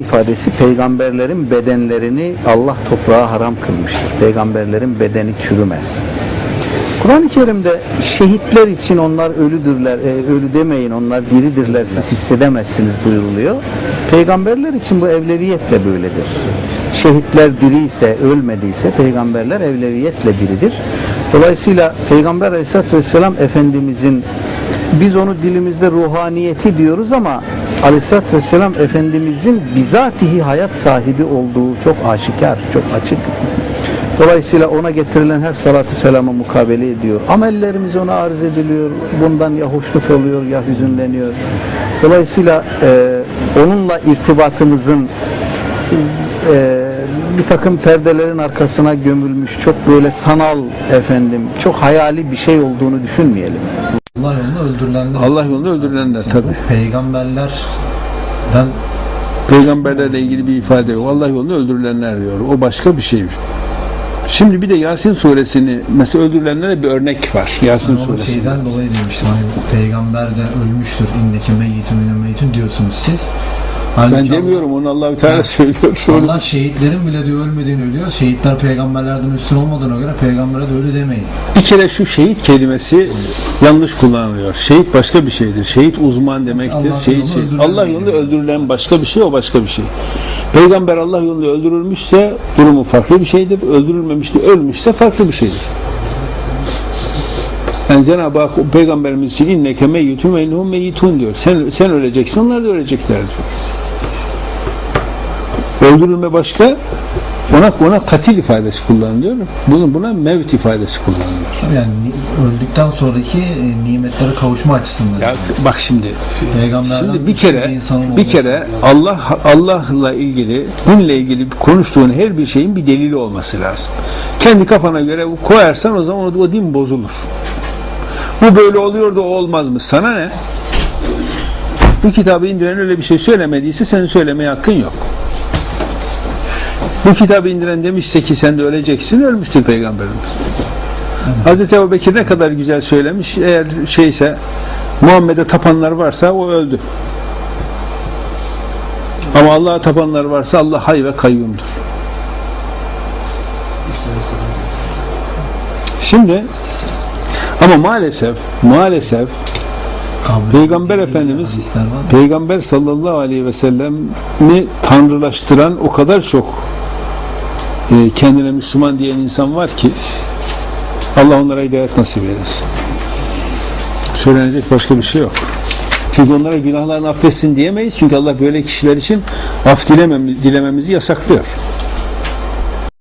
ifadesi peygamberlerin bedenlerini Allah toprağa haram kılmıştır. Peygamberlerin bedeni çürümez. Kur'an-ı Kerim'de şehitler için onlar ölüdürler, e, ölü demeyin onlar diridirler siz hissedemezsiniz buyuruluyor. Peygamberler için bu evleviyetle böyledir. Şehitler diri ise, ölmediyse peygamberler evleviyetle diridir. Dolayısıyla Peygamber Aleyhisselatü Vesselam Efendimizin biz onu dilimizde ruhaniyeti diyoruz ama Aleyhisselatü Vesselam Efendimizin bizatihi hayat sahibi olduğu çok aşikar, çok açık. Dolayısıyla ona getirilen her salatü selama mukabele ediyor. Amellerimiz ona arz ediliyor. Bundan ya hoşnut oluyor ya hüzünleniyor. Dolayısıyla e, onunla irtibatımızın e, bir takım perdelerin arkasına gömülmüş çok böyle sanal efendim çok hayali bir şey olduğunu düşünmeyelim. Allah yolunda öldürülenler. Allah yolunda öldürülenler, tabii. Peygamberlerden Peygamberlerle ilgili bir ifade yok. Allah yolunda öldürülenler diyor. O başka bir şey. Şimdi bir de Yasin suresini mesela öldürülenlere bir örnek var. Yasin onu suresinde. şeyden dolayı demiştim. Hani peygamber de ölmüştür. İnneke meyyitun inne meyyitun diyorsunuz siz. Halbuki Ben demiyorum onu Allahü Teala söylüyor. Allah, Allah şehitlerin bile diyor ölmediğini ölüyor. Şehitler peygamberlerden üstün olmadığına göre peygambere de ölü demeyin. Bir kere şu şehit kelimesi yanlış kullanılıyor. Şehit başka bir şeydir. Şehit uzman demektir. Allah şehit yolunda şey. Allah yolunda öldürülen başka bir şey o başka bir şey. Peygamber Allah yolunda öldürülmüşse durumu farklı bir şeydir. Öldürülmemişse ölmüşse farklı bir şeydir. Yani Cenab-ı Hak peygamberimiz için inneke meyyitun ve innehum meyyitun diyor. Sen, sen öleceksin onlar da ölecekler diyor. Öldürülme başka ona, ona katil ifadesi kullanılıyor. Bunun buna mevt ifadesi kullanılıyor. Yani ni- öldükten sonraki e, nimetlere kavuşma açısından. Ya bak şimdi Peygamberden Şimdi bir kere bir kere Allah Allah'la ilgili dinle ilgili konuştuğun her bir şeyin bir delili olması lazım. Kendi kafana göre koyarsan o zaman o, din bozulur. Bu böyle oluyor da o olmaz mı? Sana ne? Bu kitabı indiren öyle bir şey söylemediyse senin söylemeye hakkın yok. Bu kitabı indiren demişse ki sen de öleceksin, ölmüştür peygamberimiz. Hazreti Ebu Bekir ne kadar güzel söylemiş. Eğer şeyse Muhammed'e tapanlar varsa o öldü. Ama Allah'a tapanlar varsa Allah hay ve kayyumdur. Şimdi ama maalesef maalesef Kabul Peygamber Efendimiz. Peygamber sallallahu aleyhi ve sellemi tanrılaştıran o kadar çok e, kendine Müslüman diyen insan var ki Allah onlara hidayet nasip eylesin. Söylenecek başka bir şey yok. Çünkü onlara günahlarını affetsin diyemeyiz. Çünkü Allah böyle kişiler için af dilemem, dilememizi yasaklıyor.